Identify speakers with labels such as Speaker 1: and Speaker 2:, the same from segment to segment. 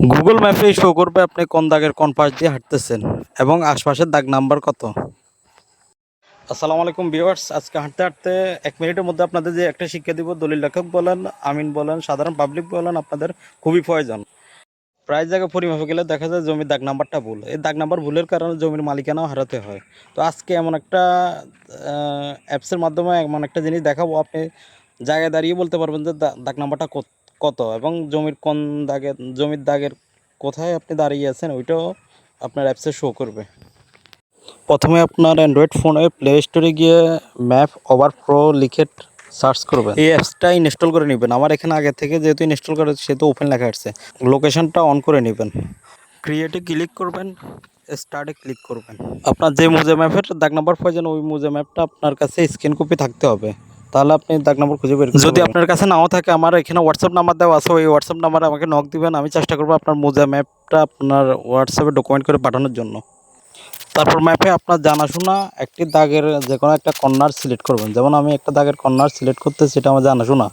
Speaker 1: Google ম্যাপে show করবে আপনি কোন দাগের কোন পাশ দিয়ে হাঁটতেছেন এবং আশপাশের দাগ নাম্বার কত? আসসালামু আলাইকুম ভিউয়ার্স আজকে হাঁটতে হাঁটতে এক মিনিটের মধ্যে আপনাদের যে একটা শিক্ষা দিব, দলিল লেখক বলেন, আমিন বলেন, সাধারণ পাবলিক বলেন, আপনাদের খুবই প্রয়োজন। প্রায় জায়গায় পরিমাপে গেলে দেখা যায় জমির দাগ নাম্বারটা ভুল। এই দাগ নাম্বার ভুলের কারণে জমির মালিকানাও হারাতে হয়। তো আজকে এমন একটা অ্যাপসের মাধ্যমে এমন একটা জিনিস দেখাবো। আপনি জায়গায় দাঁড়িয়ে বলতে পারবেন যে দাগ নাম্বারটা কত- এবং জমির কোন দাগের জমির দাগের কোথায় আপনি দাঁড়িয়ে আছেন, ওইটাও আপনার অ্যাপসে শো করবে। প্রথমে আপনার অ্যান্ড্রয়েড ফোনে প্লে স্টোরে গিয়ে ম্যাপ ওভার প্রো লিখে সার্চ করবেন। এই অ্যাপসটা ইনস্টল করে নেবেন। আমার এখানে আগে থেকে যেহেতু ইনস্টল করে, সেহেতু ওপেন লেখা আসছে লোকেশনটা অন করে নেবেন। ক্রিয়েটে ক্লিক করবেন স্টার্টে ক্লিক করবেন। আপনার যে মুজে ম্যাপের দাগ নাম্বার প্রয়োজন ওই মুজে ম্যাপটা আপনার কাছে স্ক্যান কপি থাকতে হবে। তাহলে আপনি দাগ নাম্বার খুঁজে বের যদি আপনার কাছে নাও থাকে আমার এখানে হোয়াটসঅ্যাপ নাম্বার দেওয়া আছে ওই হোয়াটসঅ্যাপ নাম্বারে আমাকে নক দিবেন। আমি চেষ্টা করব আপনার মোজা ম্যাপটা আপনার হোয়াটসঅ্যাপে ডকুমেন্ট করে পাঠানোর জন্য। তারপর ম্যাপে আপনার জানাশোনা একটি দাগের যে কোনো একটা কর্নার সিলেক্ট করবেন। যেমন আমি একটা দাগের কর্নার সিলেক্ট করতে সেটা আমার জানাশোনা।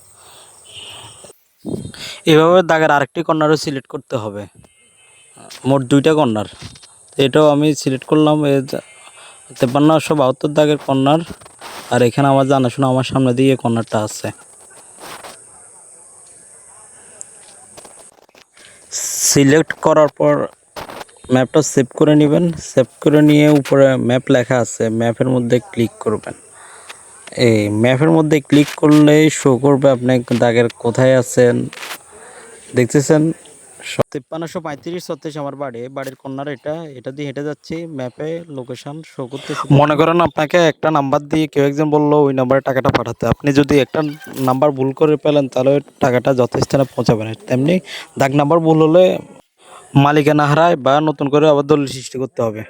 Speaker 1: এভাবে দাগের আরেকটি কর্নারও সিলেক্ট করতে হবে। মোট দুইটা কর্নার এটাও আমি সিলেক্ট করলাম এ তেপান্নশো বাহাত্তর দাগের কর্নার আর এখানে আমার জানাশোনা আমার সামনে দিয়ে কর্নারটা আছে। সিলেক্ট করার পর ম্যাপটা সেভ করে নেবেন। সেভ করে নিয়ে উপরে ম্যাপ লেখা আছে। ম্যাপের মধ্যে ক্লিক করবেন। এই ম্যাপের মধ্যে ক্লিক করলে শো করবে আপনি দাগের কোথায় আছেন। দেখতেছেন? তিপ্পান্নশো পঁয়ত্রিশ, ছত্রিশ আমার বাড়ি। বাড়ির কন্যার এটা এটা দিয়ে হেঁটে যাচ্ছি ম্যাপে লোকেশন শো করতেছি। মনে করেন আপনাকে একটা নাম্বার দিয়ে কেউ একজন বলল, ওই নাম্বারে টাকাটা পাঠাতে। আপনি যদি একটা নাম্বার ভুল করে পেলেন তাহলে টাকাটা যথেষ্ট পৌঁছাবে না। তেমনি দাগ নাম্বার ভুল হলে মালিকানা হারায় বা নতুন করে আবার দলিল সৃষ্টি করতে হবে।